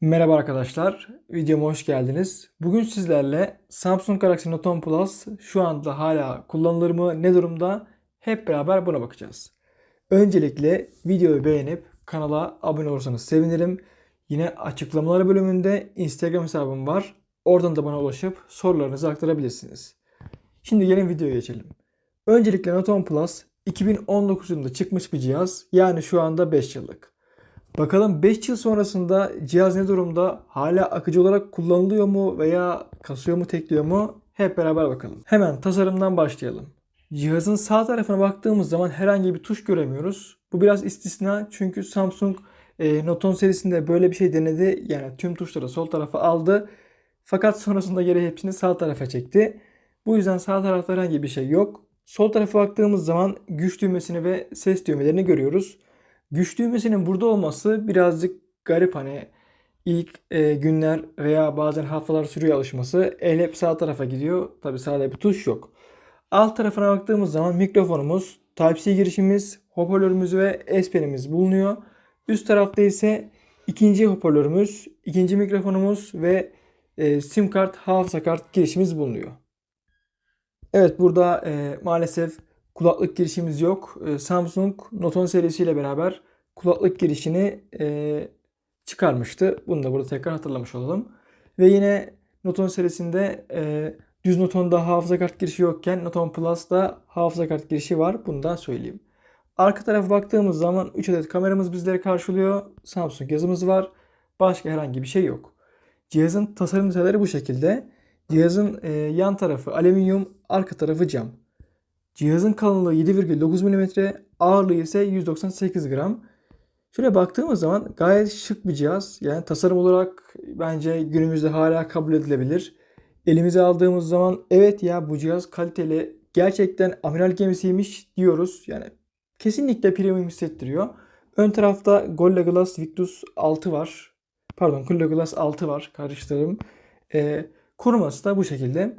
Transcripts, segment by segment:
Merhaba arkadaşlar, videoma hoş geldiniz. Bugün sizlerle Samsung Galaxy Note 10 Plus şu anda hala kullanılır mı, ne durumda hep beraber buna bakacağız. Öncelikle videoyu beğenip kanala abone olursanız sevinirim. Yine açıklamalar bölümünde Instagram hesabım var. Oradan da bana ulaşıp sorularınızı aktarabilirsiniz. Şimdi gelin videoya geçelim. Öncelikle Note 10 Plus 2019 yılında çıkmış bir cihaz. Yani şu anda 5 yıllık. Bakalım 5 yıl sonrasında cihaz ne durumda? Hala akıcı olarak kullanılıyor mu veya kasıyor mu, tekliyor mu? Hep beraber bakalım. Hemen tasarımdan başlayalım. Cihazın sağ tarafına baktığımız zaman herhangi bir tuş göremiyoruz. Bu biraz istisna çünkü Samsung e, Note 10 serisinde böyle bir şey denedi. Yani tüm tuşları sol tarafa aldı. Fakat sonrasında geri hepsini sağ tarafa çekti. Bu yüzden sağ tarafta herhangi bir şey yok. Sol tarafa baktığımız zaman güç düğmesini ve ses düğmelerini görüyoruz. Güç düğmesinin burada olması birazcık garip hani ilk e, günler veya bazen haftalar sürüyor alışması. El hep sağ tarafa gidiyor. Tabi sağda bir tuş yok. Alt tarafına baktığımız zaman mikrofonumuz, Type-C girişimiz, hoparlörümüz ve S bulunuyor. Üst tarafta ise ikinci hoparlörümüz, ikinci mikrofonumuz ve e, sim kart, hafıza kart girişimiz bulunuyor. Evet burada e, maalesef kulaklık girişimiz yok. E, Samsung Note 10 serisiyle beraber kulaklık girişini e, çıkarmıştı. Bunu da burada tekrar hatırlamış olalım. Ve yine Note 10 serisinde e, düz Note 10'da hafıza kart girişi yokken Note 10 Plus'da hafıza kart girişi var. Bunu da söyleyeyim. Arka tarafa baktığımız zaman 3 adet kameramız bizleri karşılıyor. Samsung yazımız var. Başka herhangi bir şey yok. Cihazın tasarım detayları bu şekilde. Cihazın e, yan tarafı alüminyum, arka tarafı cam. Cihazın kalınlığı 7,9 mm, ağırlığı ise 198 gram. Şöyle baktığımız zaman gayet şık bir cihaz. Yani tasarım olarak bence günümüzde hala kabul edilebilir. Elimize aldığımız zaman evet ya bu cihaz kaliteli, gerçekten amiral gemisiymiş diyoruz. Yani kesinlikle premium hissettiriyor. Ön tarafta Gorilla Glass Victus 6 var. Pardon Gorilla Glass 6 var karıştırdım. Ee, koruması da bu şekilde.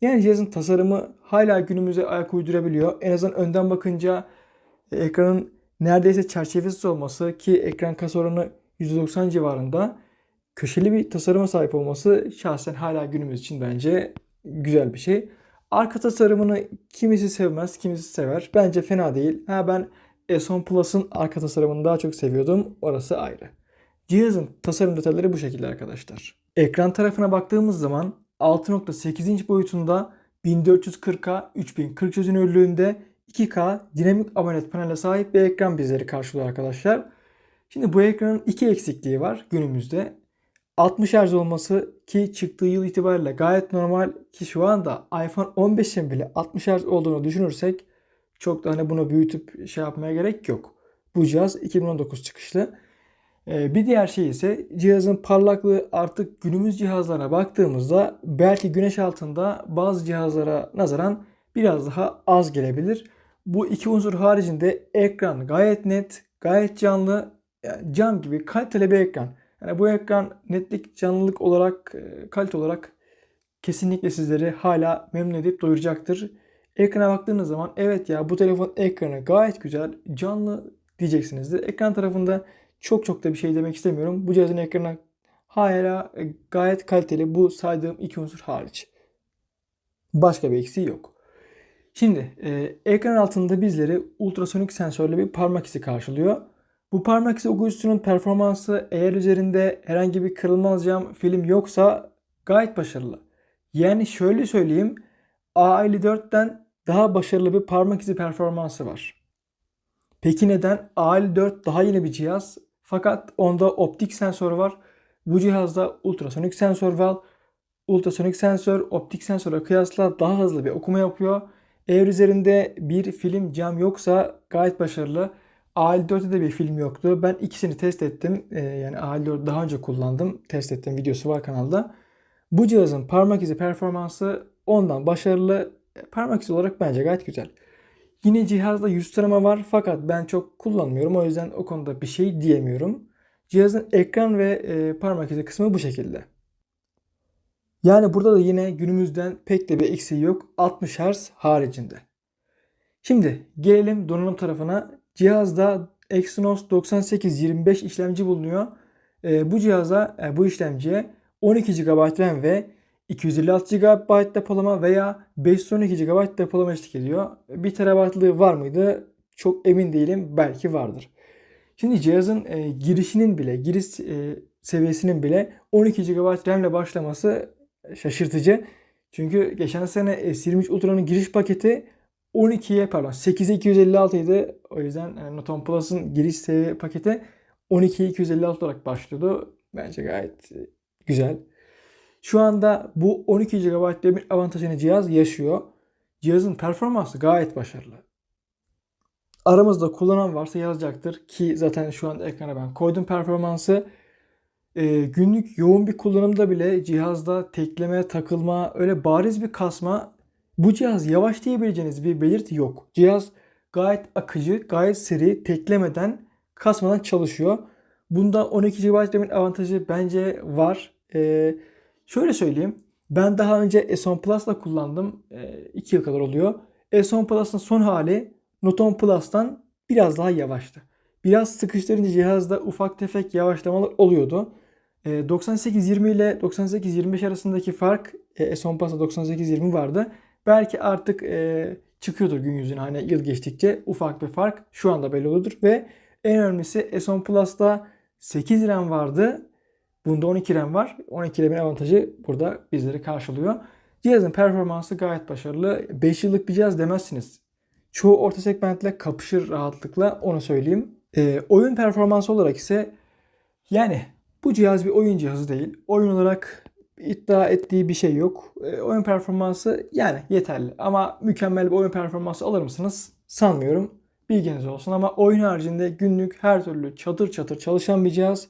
Yani cihazın tasarımı hala günümüze ayak uydurabiliyor. En azından önden bakınca e, ekranın neredeyse çerçevesiz olması ki ekran kasa oranı %90 civarında köşeli bir tasarıma sahip olması şahsen hala günümüz için bence güzel bir şey. Arka tasarımını kimisi sevmez, kimisi sever. Bence fena değil. Ha ben S10 Plus'ın arka tasarımını daha çok seviyordum. Orası ayrı. Cihazın tasarım detayları bu şekilde arkadaşlar. Ekran tarafına baktığımız zaman 6.8 inç boyutunda 1440'a 3040 çözünürlüğünde 2K dinamik AMOLED panele sahip bir ekran bizleri karşılıyor arkadaşlar. Şimdi bu ekranın iki eksikliği var günümüzde. 60 Hz olması ki çıktığı yıl itibariyle gayet normal ki şu anda iPhone 15'in bile 60 Hz olduğunu düşünürsek çok da hani bunu büyütüp şey yapmaya gerek yok. Bu cihaz 2019 çıkışlı. Ee, bir diğer şey ise cihazın parlaklığı artık günümüz cihazlarına baktığımızda belki güneş altında bazı cihazlara nazaran biraz daha az gelebilir. Bu iki unsur haricinde ekran gayet net, gayet canlı, yani cam gibi kaliteli bir ekran. Yani bu ekran netlik, canlılık olarak, e, kalite olarak kesinlikle sizleri hala memnun edip doyuracaktır. Ekrana baktığınız zaman evet ya bu telefon ekranı gayet güzel, canlı diyeceksinizdir. Ekran tarafında çok çok da bir şey demek istemiyorum. Bu cihazın ekranı hala e, gayet kaliteli bu saydığım iki unsur hariç. Başka bir eksiği yok. Şimdi e, ekran altında bizleri ultrasonik sensörlü bir parmak izi karşılıyor. Bu parmak izi okuyucusunun performansı eğer üzerinde herhangi bir kırılmaz cam film yoksa gayet başarılı. Yani şöyle söyleyeyim A54'ten daha başarılı bir parmak izi performansı var. Peki neden? A54 daha yeni bir cihaz fakat onda optik sensör var. Bu cihazda ultrasonik sensör var. Ultrasonik sensör optik sensöre kıyasla daha hızlı bir okuma yapıyor. Eğer üzerinde bir film cam yoksa gayet başarılı. A54'te de bir film yoktu. Ben ikisini test ettim. Ee, yani A54 daha önce kullandım. Test ettim videosu var kanalda. Bu cihazın parmak izi performansı ondan başarılı. Parmak izi olarak bence gayet güzel. Yine cihazda yüz tarama var fakat ben çok kullanmıyorum. O yüzden o konuda bir şey diyemiyorum. Cihazın ekran ve e, parmak izi kısmı bu şekilde. Yani burada da yine günümüzden pek de bir eksiği yok 60 Hz haricinde. Şimdi gelelim donanım tarafına. Cihazda Exynos 9825 işlemci bulunuyor. E, bu cihaza, e, bu işlemciye 12 GB RAM ve 256 GB depolama veya 512 GB depolama eşlik ediyor. 1 TB'lığı var mıydı? Çok emin değilim. Belki vardır. Şimdi cihazın e, girişinin bile, giriş e, seviyesinin bile 12 GB RAM ile başlaması şaşırtıcı. Çünkü geçen sene S23 Ultra'nın giriş paketi 12'ye pardon 8'e 256 idi. O yüzden yani Note Plus'ın giriş seviye paketi 12'ye 256 olarak başlıyordu. Bence gayet e, güzel. Şu anda bu 12 GB bir avantajını cihaz yaşıyor. Cihazın performansı gayet başarılı. Aramızda kullanan varsa yazacaktır ki zaten şu anda ekrana ben koydum performansı. Ee, günlük yoğun bir kullanımda bile cihazda tekleme, takılma, öyle bariz bir kasma bu cihaz yavaş diyebileceğiniz bir belirti yok. Cihaz gayet akıcı, gayet seri, teklemeden, kasmadan çalışıyor. Bunda 12 GB RAM'in avantajı bence var. Ee, şöyle söyleyeyim. Ben daha önce S10 Plus'la kullandım. 2 ee, yıl kadar oluyor. S10 Plus'ın son hali Note 10 Plus'tan biraz daha yavaştı. Biraz sıkıştırınca cihazda ufak tefek yavaşlamalar oluyordu. 98-20 ee, ile 98-25 arasındaki fark e, S10 Plus'ta 98-20 vardı. Belki artık e, çıkıyordur gün yüzüne hani yıl geçtikçe ufak bir fark şu anda belli oludur ve en önemlisi S10 Plus'ta 8 RAM vardı. Bunda 12 RAM var. 12 RAM'in avantajı burada bizleri karşılıyor. Cihazın performansı gayet başarılı. 5 yıllık bir cihaz demezsiniz. Çoğu orta segmentle kapışır rahatlıkla onu söyleyeyim. E, oyun performansı olarak ise yani bu cihaz bir oyun cihazı değil. Oyun olarak iddia ettiği bir şey yok. E, oyun performansı yani yeterli. Ama mükemmel bir oyun performansı alır mısınız? Sanmıyorum. Bilginiz olsun ama oyun haricinde günlük her türlü çatır çatır çalışan bir cihaz.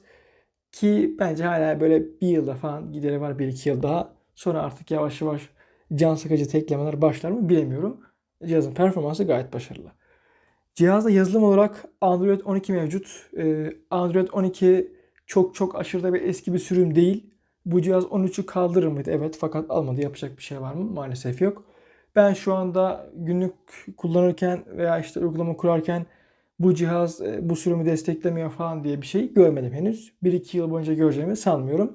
Ki bence hala böyle bir yılda falan gideri var bir iki yıl daha. Sonra artık yavaş yavaş can sıkıcı teklemeler başlar mı bilemiyorum. Cihazın performansı gayet başarılı. Cihazda yazılım olarak Android 12 mevcut. E, Android 12 çok çok aşırı da bir eski bir sürüm değil. Bu cihaz 13'ü kaldırır mıydı? Evet fakat almadı. Yapacak bir şey var mı? Maalesef yok. Ben şu anda günlük kullanırken veya işte uygulama kurarken bu cihaz e, bu sürümü desteklemiyor falan diye bir şey görmedim henüz. 1-2 yıl boyunca göreceğimi sanmıyorum.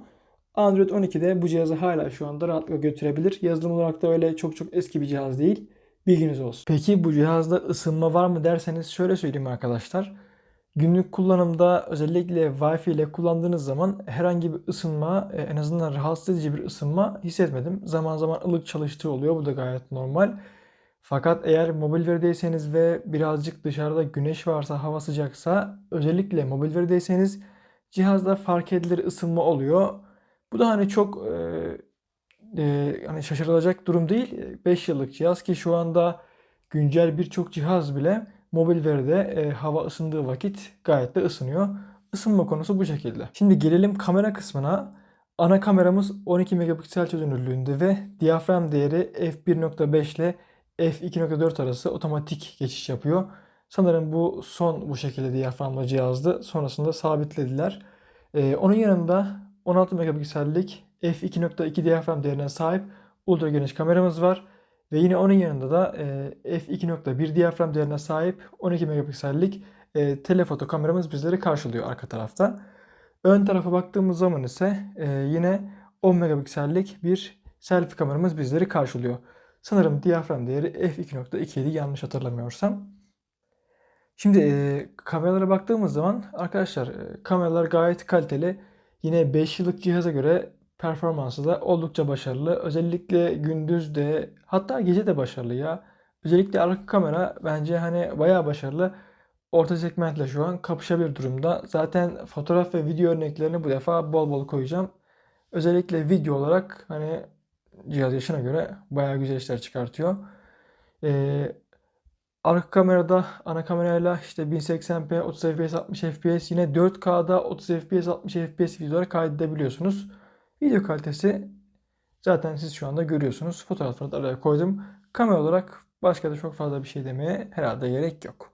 Android 12'de bu cihazı hala şu anda rahatlıkla götürebilir. Yazılım olarak da öyle çok çok eski bir cihaz değil. Bilginiz olsun. Peki bu cihazda ısınma var mı derseniz şöyle söyleyeyim arkadaşlar. Günlük kullanımda özellikle Wi-Fi ile kullandığınız zaman herhangi bir ısınma, e, en azından rahatsız edici bir ısınma hissetmedim. Zaman zaman ılık çalıştığı oluyor. Bu da gayet normal. Fakat eğer mobil verideyseniz ve birazcık dışarıda güneş varsa, hava sıcaksa, özellikle mobil verideyseniz cihazda fark edilir ısınma oluyor. Bu da hani çok e, e, hani şaşırılacak durum değil. 5 yıllık cihaz ki şu anda güncel birçok cihaz bile mobil veride e, hava ısındığı vakit gayet de ısınıyor. Isınma konusu bu şekilde. Şimdi gelelim kamera kısmına. Ana kameramız 12 megapiksel çözünürlüğünde ve diyafram değeri f1.5 ile f2.4 arası otomatik geçiş yapıyor. Sanırım bu son bu şekilde diyaframlı cihazdı. Sonrasında sabitlediler. Ee, onun yanında 16 megapiksellik f2.2 diyafram değerine sahip ultra geniş kameramız var. Ve yine onun yanında da e, f2.1 diyafram değerine sahip 12 megapiksellik e, telefoto kameramız bizleri karşılıyor arka tarafta. Ön tarafa baktığımız zaman ise e, yine 10 megapiksellik bir selfie kameramız bizleri karşılıyor. Sanırım diyafram değeri f2.2 idi yanlış hatırlamıyorsam. Şimdi e, kameralara baktığımız zaman arkadaşlar e, kameralar gayet kaliteli. Yine 5 yıllık cihaza göre performansı da oldukça başarılı. Özellikle gündüz de hatta gece de başarılı ya. Özellikle arka kamera bence hani bayağı başarılı. Orta segmentle şu an kapışabilir durumda. Zaten fotoğraf ve video örneklerini bu defa bol bol koyacağım. Özellikle video olarak hani cihaz yaşına göre bayağı güzel işler çıkartıyor. Ee, arka kamerada ana kamerayla işte 1080p 30 fps 60 fps yine 4K'da 30 fps 60 fps videolar kaydedebiliyorsunuz. Video kalitesi zaten siz şu anda görüyorsunuz. Fotoğrafları da araya koydum. Kamera olarak başka da çok fazla bir şey demeye herhalde gerek yok.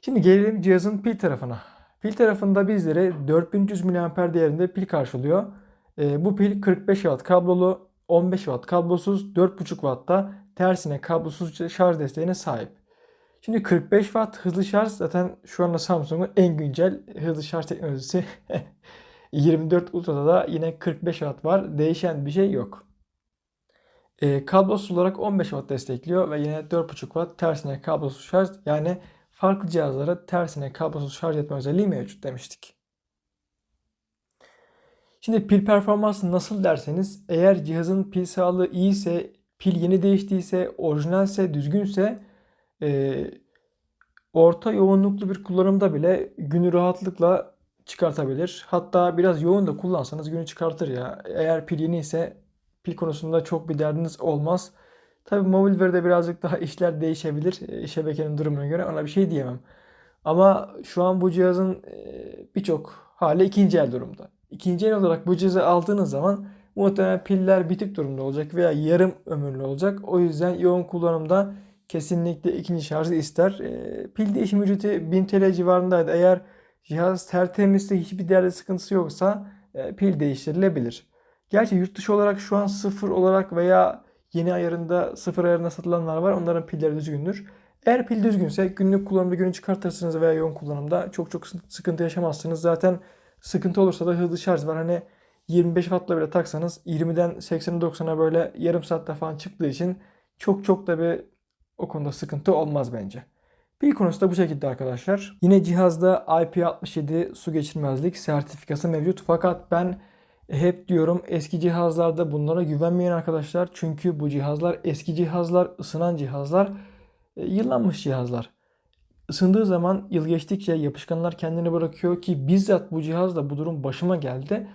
Şimdi gelelim cihazın pil tarafına. Pil tarafında bizlere 4300 mAh değerinde pil karşılıyor. E, bu pil 45 Watt kablolu, 15 Watt kablosuz, 4.5 Watt'ta tersine kablosuz şarj desteğine sahip. Şimdi 45 Watt hızlı şarj zaten şu anda Samsung'un en güncel hızlı şarj teknolojisi. 24 Ultra'da da yine 45 Watt var. Değişen bir şey yok. E, kablosuz olarak 15 Watt destekliyor ve yine 4.5 Watt tersine kablosuz şarj yani farklı cihazlara tersine kablosuz şarj etme özelliği mevcut demiştik. Şimdi pil performansı nasıl derseniz eğer cihazın pil sağlığı iyiyse, pil yeni değiştiyse, orijinalse, düzgünse e, orta yoğunluklu bir kullanımda bile günü rahatlıkla çıkartabilir. Hatta biraz yoğun da kullansanız günü çıkartır ya. Eğer pil yeni ise pil konusunda çok bir derdiniz olmaz. Tabi mobil veride birazcık daha işler değişebilir. E, şebekenin durumuna göre ona bir şey diyemem. Ama şu an bu cihazın e, birçok hali ikinci el durumda. İkinci el olarak bu cihazı aldığınız zaman muhtemelen piller bitik durumda olacak veya yarım ömürlü olacak. O yüzden yoğun kullanımda kesinlikle ikinci şarjı ister. E, pil değişim ücreti 1000 TL civarındaydı. Eğer cihaz tertemizse hiçbir değerli sıkıntısı yoksa e, pil değiştirilebilir. Gerçi yurt dışı olarak şu an sıfır olarak veya yeni ayarında sıfır ayarında satılanlar var. Onların pilleri düzgündür. Eğer pil düzgünse günlük kullanımda günü çıkartırsınız veya yoğun kullanımda çok çok sıkıntı yaşamazsınız. Zaten sıkıntı olursa da hızlı şarj var. Hani 25 wattla bile taksanız 20'den 80'e 90'a böyle yarım saatte falan çıktığı için çok çok da bir o konuda sıkıntı olmaz bence. Pil konusu da bu şekilde arkadaşlar. Yine cihazda IP67 su geçirmezlik sertifikası mevcut. Fakat ben hep diyorum eski cihazlarda bunlara güvenmeyin arkadaşlar. Çünkü bu cihazlar eski cihazlar, ısınan cihazlar, e, yıllanmış cihazlar. Isındığı zaman yıl geçtikçe yapışkanlar kendini bırakıyor ki bizzat bu cihazda bu durum başıma geldi.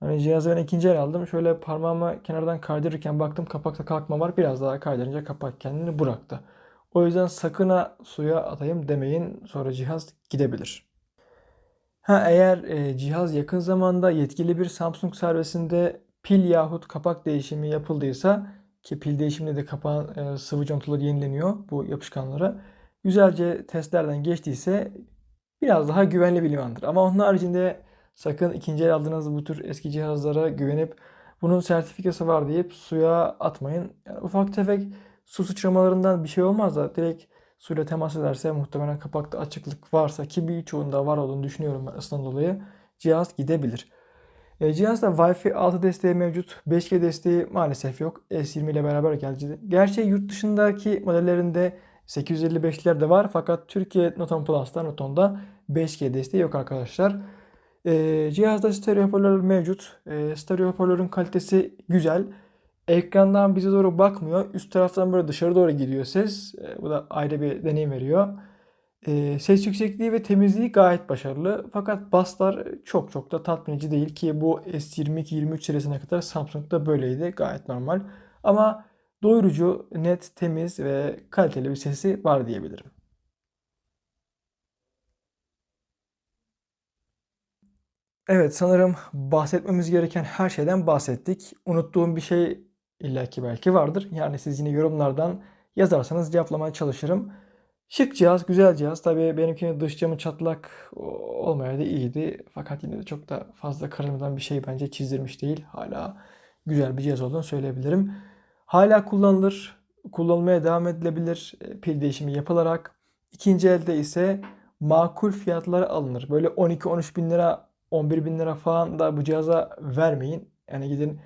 Hani cihazı ben ikinci el aldım. Şöyle parmağımı kenardan kaydırırken baktım kapakta kalkma var. Biraz daha kaydırınca kapak kendini bıraktı. O yüzden sakın ha suya atayım demeyin. Sonra cihaz gidebilir. Ha eğer e, cihaz yakın zamanda yetkili bir Samsung servisinde pil yahut kapak değişimi yapıldıysa ki pil değişiminde de kapağın e, sıvı contaları yenileniyor bu yapışkanlara. Güzelce testlerden geçtiyse biraz daha güvenli bir limandır. Ama onun haricinde sakın ikinci el aldığınız bu tür eski cihazlara güvenip bunun sertifikası var deyip suya atmayın. Yani ufak tefek su sıçramalarından bir şey olmaz da direkt suyla temas ederse muhtemelen kapakta açıklık varsa ki birçoğunda var olduğunu düşünüyorum ben ısıdan dolayı cihaz gidebilir. E, cihazda Wi-Fi 6 desteği mevcut. 5G desteği maalesef yok. S20 ile beraber geldi. Gerçi yurt dışındaki modellerinde 855'ler de var fakat Türkiye Noton Plus'ta Noton'da 5G desteği yok arkadaşlar. E, cihazda stereo hoparlör mevcut. E, stereo hoparlörün kalitesi güzel. Ekrandan bize doğru bakmıyor. Üst taraftan böyle dışarı doğru gidiyor ses. E, bu da ayrı bir deneyim veriyor. E, ses yüksekliği ve temizliği gayet başarılı. Fakat baslar çok çok da tatmin edici değil ki bu S22-23 serisine kadar Samsung'da böyleydi. Gayet normal. Ama doyurucu, net, temiz ve kaliteli bir sesi var diyebilirim. Evet sanırım bahsetmemiz gereken her şeyden bahsettik. Unuttuğum bir şey illaki belki vardır. Yani siz yine yorumlardan yazarsanız cevaplamaya çalışırım. Şık cihaz, güzel cihaz. Tabii benimkinin dış camı çatlak olmayaydı iyiydi. Fakat yine de çok da fazla kırılmadan bir şey bence çizdirmiş değil. Hala güzel bir cihaz olduğunu söyleyebilirim. Hala kullanılır. Kullanılmaya devam edilebilir. e, Pil değişimi yapılarak. İkinci elde ise makul fiyatlara alınır. Böyle 12-13 bin lira, 11 bin lira falan da bu cihaza vermeyin. Yani gidin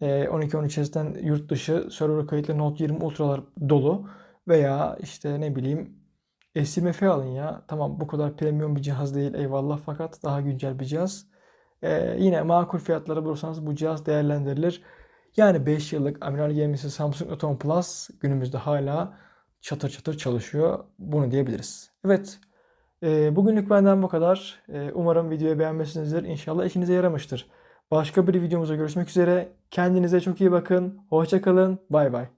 12-13S'ten yurt dışı server kayıtlı Note 20 Ultra'lar dolu. Veya işte ne bileyim SMF alın ya. Tamam bu kadar premium bir cihaz değil eyvallah fakat daha güncel bir cihaz. Ee, yine makul fiyatlara bulursanız bu cihaz değerlendirilir. Yani 5 yıllık amiral gemisi Samsung 10 Plus günümüzde hala çatır çatır çalışıyor. Bunu diyebiliriz. Evet. E, bugünlük benden bu kadar. E, umarım videoyu beğenmişsinizdir. İnşallah işinize yaramıştır. Başka bir videomuzda görüşmek üzere. Kendinize çok iyi bakın. Hoşça kalın. Bay bay.